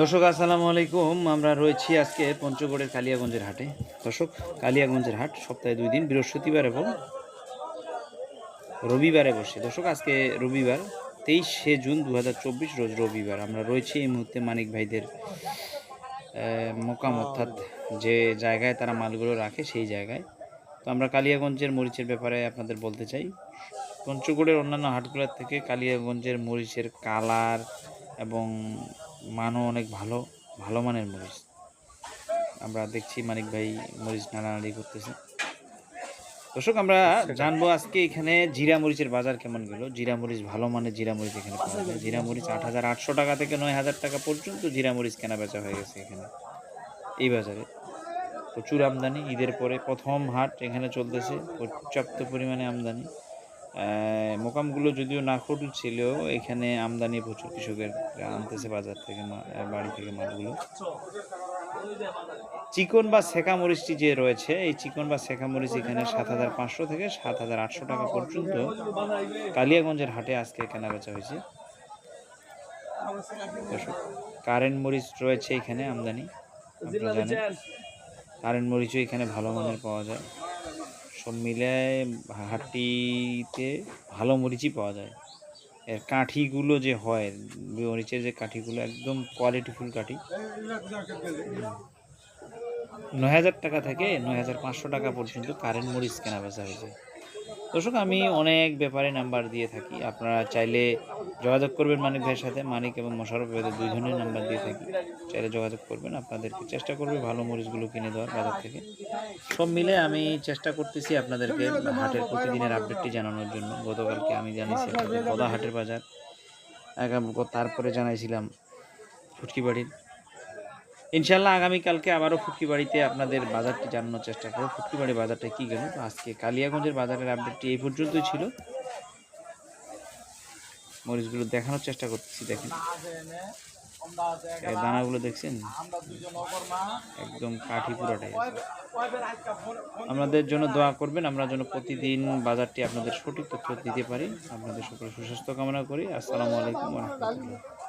দর্শক, আসসালামু আলাইকুম। আমরা রয়েছি আজকে পঞ্চগড়ের কালিয়াগঞ্জের হাটে। দর্শক, কালিয়াগঞ্জের হাট সপ্তাহে দুই দিন, বৃহস্পতিবার এবং রবিবারে বসে। দর্শক, আজকে রবিবার, তেইশে জুন দু হাজার চব্বিশ, রোজ রবিবার। আমরা রয়েছি এই মুহূর্তে মানিক ভাইদের মোকাম, অর্থাৎ যে জায়গায় তারা মালগুলো রাখে সেই জায়গায়। তো আমরা কালিয়াগঞ্জের মরিচের ব্যাপারে আপনাদের বলতে চাই। পঞ্চগড়ের অন্যান্য হাটগুলোর থেকে কালিয়াগঞ্জের মরিচের কালার এবং মানও অনেক ভালো ভালো মানের মরিচ। আমরা দেখছি মানিক ভাই মরিচ নাড়ানাড়ি করতেছে। দর্শক আমরা জানব আজকে এখানে জিরা মরিচের বাজার কেমন গেল? জিরা মরিচ ভালো মানের জিরা মরিচ এখানে পাওয়া যায়। জিরা মরিচ আট হাজার আটশো টাকা থেকে নয় হাজার টাকা পর্যন্ত জিরা মরিচ কেনা বেচা হয়ে গেছে এখানে এই বাজারে। প্রচুর আমদানি ঈদের পরে প্রথম হাট এখানে চলতেছে পর্যাপ্ত পরিমাণে আমদানি। মোকামগুলো যদিও না ছিল এখানে আমদানি প্রচুর কৃষকের আনতেছে বাজার থেকে বাড়ি থেকে মালগুলো। চিকন বা সেকা মরিচটি যে রয়েছে, এই চিকন বা সেকা মরিচ এখানে সাত হাজার পাঁচশো থেকে সাত হাজার আটশো টাকা পর্যন্ত কালিয়াগঞ্জের হাটে আজকে কেনা বেচা হয়েছে। কারেন্ট মরিচ রয়েছে এখানে আমদানি, আপনারা জানেন। কারেন্ট মরিচও এখানে ভালো মানের পাওয়া যায়। সব মিলে হাটিতে ভালো মরিচই পাওয়া যায়। এর কাঠিগুলো যে হয়, মরিচের যে কাঠিগুলো, একদম কোয়ালিটিফুল কাঠি। নয় হাজার টাকা থেকে নয় হাজার পাঁচশো টাকা পর্যন্ত কারেন্ট মরিচ কেনা বেচা হয়েছে। দর্শক, আমি অনেক ব্যাপারে নাম্বার দিয়ে থাকি। আপনারা চাইলে যোগাযোগ করবেন মানিক ভাইয়ের সাথে। মানিক এবং মোশারফ ভাইদের দুই ধরনের নাম্বার দিয়ে থাকি। চাইলে যোগাযোগ করবেন, আপনাদেরকে চেষ্টা করবে ভালো মরিচগুলো কিনে দেওয়ার বাজার থেকে। সব মিলে আমি চেষ্টা করতেছি আপনাদেরকে হাটের প্রতিদিনের আপডেটটি জানানোর জন্য। গতকালকে আমি জানিয়েছি আপনাদের গদা হাটের বাজার। তারপরে জানাইছিলাম ফুটকিবাড়ির ইনশাল্লাহ আগামীকালকে আবারও ফুটকিবাড়িতে আপনাদের বাজারটি জানানোর চেষ্টা করব। ফুটকিবাড়ি বাজারটা কী গেল? তো আজকে কালিয়াগঞ্জের বাজারের আপডেটটি এই পর্যন্তই ছিল। মরিচগুলো দেখানোর চেষ্টা করতেছি, দেখেন। দানাগুলো দেখছেন? একদম কাঠি পুরোটাই আছে। আমাদের জন্য দোয়া করবেন, আমরা যেন প্রতিদিন বাজারটি আপনাদের সঠিক তথ্য দিতে পারি। আপনাদের সকল সুস্বাস্থ্য কামনা করি। আসসালামু আলাইকুম রহমতুল্লাহ।